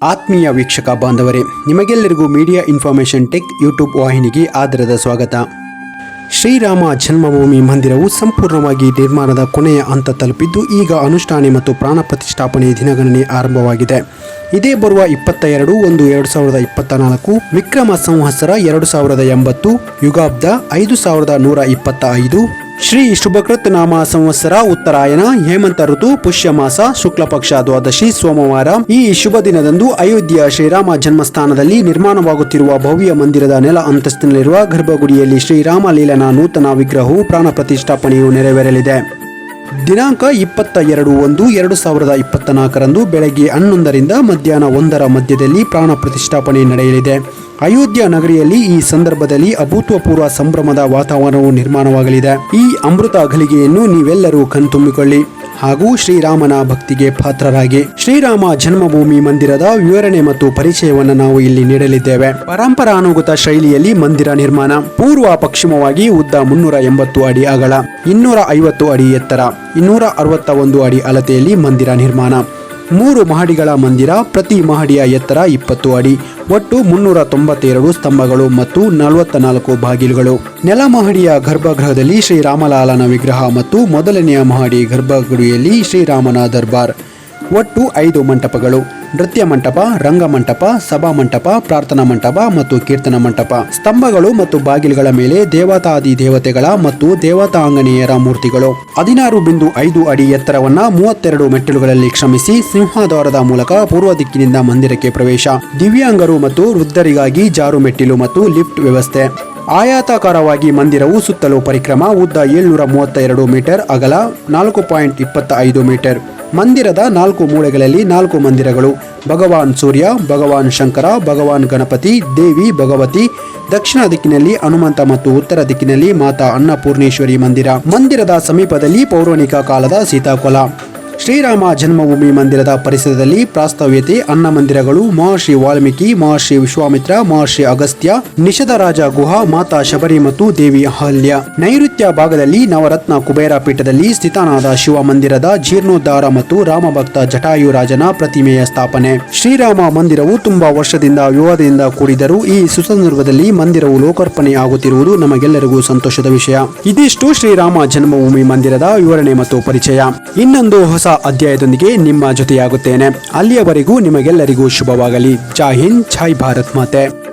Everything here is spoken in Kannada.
ಆತ್ಮೀಯ ವೀಕ್ಷಕ ಬಾಂಧವರೇ, ನಿಮಗೆಲ್ಲರಿಗೂ ಮೀಡಿಯಾ ಇನ್ಫಾರ್ಮೇಷನ್ ಟೆಕ್ ಯೂಟ್ಯೂಬ್ ವಾಹಿನಿಗೆ ಆದರದ ಸ್ವಾಗತ. ಶ್ರೀರಾಮ ಜನ್ಮಭೂಮಿ ಮಂದಿರವು ಸಂಪೂರ್ಣವಾಗಿ ನಿರ್ಮಾಣದ ಕೊನೆಯ ಹಂತ ತಲುಪಿದ್ದು, ಈಗ ಅನುಷ್ಠಾನೆ ಮತ್ತು ಪ್ರಾಣ ಪ್ರತಿಷ್ಠಾಪನೆ ದಿನಗಣನೆ ಆರಂಭವಾಗಿದೆ. ಇದೇ ಬರುವ ಇಪ್ಪತ್ತ ಎರಡು ಒಂದು ಎರಡು ಸಾವಿರದ ಇಪ್ಪತ್ತ ನಾಲ್ಕು ವಿಕ್ರಮ ಸಂವತ್ಸರ ಎರಡು ಸಾವಿರದ ಎಂಬತ್ತು ಯುಗಾಬ್ದ ಐದು ಸಾವಿರದ ನೂರ ಇಪ್ಪತ್ತ ಐದು ಶ್ರೀ ಶುಭಕೃತ್ ನಾಮ ಸಂವತ್ಸರ ಉತ್ತರಾಯಣ, ಹೇಮಂತ ಋತು ಪುಷ್ಯ ಮಾಸ ಶುಕ್ಲ ಪಕ್ಷ ದ್ವಾದಶಿ, ಸೋಮವಾರ. ಈ ಶುಭ ದಿನದಂದು ಅಯೋಧ್ಯೆಯ ಶ್ರೀರಾಮ ಜನ್ಮಸ್ಥಾನದಲ್ಲಿ ನಿರ್ಮಾಣವಾಗುತ್ತಿರುವ ಭವ್ಯ ಮಂದಿರದ ನೆಲ ಅಂತಸ್ತಿನಲ್ಲಿರುವ ಗರ್ಭಗುಡಿಯಲ್ಲಿ ಶ್ರೀರಾಮ ಲೀಲನ ನೂತನ ವಿಗ್ರಹವು ಪ್ರಾಣ ಪ್ರತಿಷ್ಠಾಪನೆಯು ನೆರವೇರಲಿದೆ. ದಿನಾಂಕ ಇಪ್ಪತ್ತ ಎರಡು ಒಂದು ಎರಡು ಸಾವಿರದ ಇಪ್ಪತ್ತ ನಾಲ್ಕರಂದು ಬೆಳಗ್ಗೆ ಹನ್ನೊಂದರಿಂದ ಮಧ್ಯಾಹ್ನ ಒಂದರ ಮಧ್ಯದಲ್ಲಿ ಪ್ರಾಣ ಪ್ರತಿಷ್ಠಾಪನೆ ನಡೆಯಲಿದೆ. ಅಯೋಧ್ಯ ನಗರಿಯಲ್ಲಿ ಈ ಸಂದರ್ಭದಲ್ಲಿ ಅಭೂತಪೂರ್ವ ಸಂಭ್ರಮದ ವಾತಾವರಣವು ನಿರ್ಮಾಣವಾಗಲಿದೆ. ಈ ಅಮೃತ ಘಳಿಗೆಯನ್ನು ನೀವೆಲ್ಲರೂ ಕಣ್ತುಂಬಿಕೊಳ್ಳಿ. ಹಾಗೂ ಶ್ರೀರಾಮನ ಭಕ್ತಿಗೆ ಪಾತ್ರರಾಗಿ ಶ್ರೀರಾಮ ಜನ್ಮಭೂಮಿ ಮಂದಿರದ ವಿವರಣೆ ಮತ್ತು ಪರಿಚಯವನ್ನು ನಾವು ಇಲ್ಲಿ ನೀಡಲಿದ್ದೇವೆ. ಪರಂಪರಾನುಗತ ಶೈಲಿಯಲ್ಲಿ ಮಂದಿರ ನಿರ್ಮಾಣ, ಪೂರ್ವ ಪಶ್ಚಿಮವಾಗಿ ಉದ್ದ ಮುನ್ನೂರ ಎಂಬತ್ತು ಅಡಿ ಅಗಲ, ಇನ್ನೂರ ಐವತ್ತು ಅಡಿ ಎತ್ತರ, ಇನ್ನೂರ ಅರವತ್ತ ಒಂದು ಅಡಿ ಅಳತೆಯಲ್ಲಿ ಮಂದಿರ ನಿರ್ಮಾಣ. ಮೂರು ಮಹಡಿಗಳ ಮಂದಿರ, ಪ್ರತಿ ಮಹಡಿಯ ಎತ್ತರ ಇಪ್ಪತ್ತು ಅಡಿ, ಒಟ್ಟು ಮುನ್ನೂರ ತೊಂಬತ್ತೆರಡು ಸ್ತಂಭಗಳು ಮತ್ತು ನಲವತ್ತ ನಾಲ್ಕು ಬಾಗಿಲುಗಳು. ನೆಲ ಮಹಡಿಯ ಗರ್ಭಗೃಹದಲ್ಲಿ ಶ್ರೀರಾಮಲಾಲನ ವಿಗ್ರಹ ಮತ್ತು ಮೊದಲನೆಯ ಮಹಡಿ ಗರ್ಭಗುಡಿಯಲ್ಲಿ ಶ್ರೀರಾಮನ ದರ್ಬಾರ್. ಒಟ್ಟು ಐದು ಮಂಟಪಗಳು. ನೃತ್ಯ ಮಂಟಪ ರಂಗಮಂಟಪ ಸಭಾ ಮಂಟಪ, ಪ್ರಾರ್ಥನಾ ಮಂಟಪ ಮತ್ತು ಕೀರ್ತನ ಮಂಟಪ. ಸ್ತಂಭಗಳು ಮತ್ತು ಬಾಗಿಲುಗಳ ಮೇಲೆ ದೇವತಾದಿ ದೇವತೆಗಳ ಮತ್ತು ದೇವತಾ ದೇವತಾಂಗನೆಯರ ಮೂರ್ತಿಗಳು. ಹದಿನಾರು ಬಿಂದು ಐದು ಅಡಿ ಎತ್ತರವನ್ನ ಮೂವತ್ತೆರಡು ಮೆಟ್ಟಿಲುಗಳಲ್ಲಿ ಕ್ಷಮಿಸಿ ಸಿಂಹದ್ವಾರದ ಮೂಲಕ ಪೂರ್ವ ದಿಕ್ಕಿನಿಂದ ಮಂದಿರಕ್ಕೆ ಪ್ರವೇಶ. ದಿವ್ಯಾಂಗರು ಮತ್ತು ವೃದ್ಧರಿಗಾಗಿ ಜಾರು ಮೆಟ್ಟಿಲು ಮತ್ತು ಲಿಫ್ಟ್ ವ್ಯವಸ್ಥೆ. ಆಯಾತಾಕಾರವಾಗಿ ಮಂದಿರವು ಸುತ್ತಲೂ ಪರಿಕ್ರಮ, ಉದ್ದ ಏಳ್ನೂರ ಮೂವತ್ತ ಎರಡು ಮೀಟರ್, ಅಗಲ ನಾಲ್ಕು ಪಾಯಿಂಟ್ ಇಪ್ಪತ್ತ ಐದು ಮೀಟರ್. ಮಂದಿರದ ನಾಲ್ಕು ಮೂಳೆಗಳಲ್ಲಿ ನಾಲ್ಕು ಮಂದಿರಗಳು. ಭಗವಾನ್ ಸೂರ್ಯ, ಭಗವಾನ್ ಶಂಕರ, ಭಗವಾನ್ ಗಣಪತಿ, ದೇವಿ, ಭಗವತಿ, ದಕ್ಷಿಣ ದಿಕ್ಕಿನಲ್ಲಿ ಹನುಮಂತ ಮತ್ತು ಉತ್ತರ ದಿಕ್ಕಿನಲ್ಲಿ ಮಾತಾ ಅನ್ನಪೂರ್ಣೇಶ್ವರಿ ಮಂದಿರ. ಮಂದಿರದ ಸಮೀಪದಲ್ಲಿ ಪೌರಾಣಿಕ ಕಾಲದ ಸೀತಾಕೊಲ. ಶ್ರೀರಾಮ ಜನ್ಮಭೂಮಿ ಮಂದಿರದ ಪರಿಸರದಲ್ಲಿ ಪ್ರಾಸ್ತಾವ್ಯತೆ ಅನ್ನ ಮಂದಿರಗಳು ಮಹರ್ಷಿ ವಾಲ್ಮೀಕಿ, ಮಹರ್ಷಿ ವಿಶ್ವಾಮಿತ್ರ, ಮಹರ್ಷಿ ಅಗಸ್ತ್ಯ ನಿಷಧರಾಜ ಗುಹಾ, ಮಾತಾ ಶಬರಿ ಮತ್ತು ದೇವಿ ಅಹಲ್ಯ. ನೈಋತ್ಯ ಭಾಗದಲ್ಲಿ ನವರತ್ನ ಕುಬೇರ ಪೀಠದಲ್ಲಿ ಸ್ಥಿತನಾದ ಶಿವ ಮಂದಿರದ ಜೀರ್ಣೋದ್ಧಾರ ಮತ್ತು ರಾಮಭಕ್ತ ಜಟಾಯು ರಾಜನ ಪ್ರತಿಮೆಯ ಸ್ಥಾಪನೆ. ಶ್ರೀರಾಮ ಮಂದಿರವು ತುಂಬಾ ವರ್ಷದಿಂದ ವಿವಾದದಿಂದ ಕೂಡಿದರೂ ಈ ಸುಸಂದರ್ಭದಲ್ಲಿ ಮಂದಿರವು ಲೋಕಾರ್ಪಣೆ ಆಗುತ್ತಿರುವುದು ನಮಗೆಲ್ಲರಿಗೂ ಸಂತೋಷದ ವಿಷಯ. ಇದಿಷ್ಟು ಶ್ರೀರಾಮ ಜನ್ಮಭೂಮಿ ಮಂದಿರದ ವಿವರಣೆ ಮತ್ತು ಪರಿಚಯ. ಇನ್ನೊಂದು ಹೊಸ ಅಧ್ಯಾಯದೊಂದಿಗೆ ನಿಮ್ಮ ಜೊತೆಯಾಗುತ್ತೇನೆ. ಅಲ್ಲಿಯವರೆಗೂ ನಿಮಗೆಲ್ಲರಿಗೂ ಶುಭವಾಗಲಿ. ಜೈ ಹಿಂದ್, ಜೈ ಭಾರತ್ ಮಾತೆ.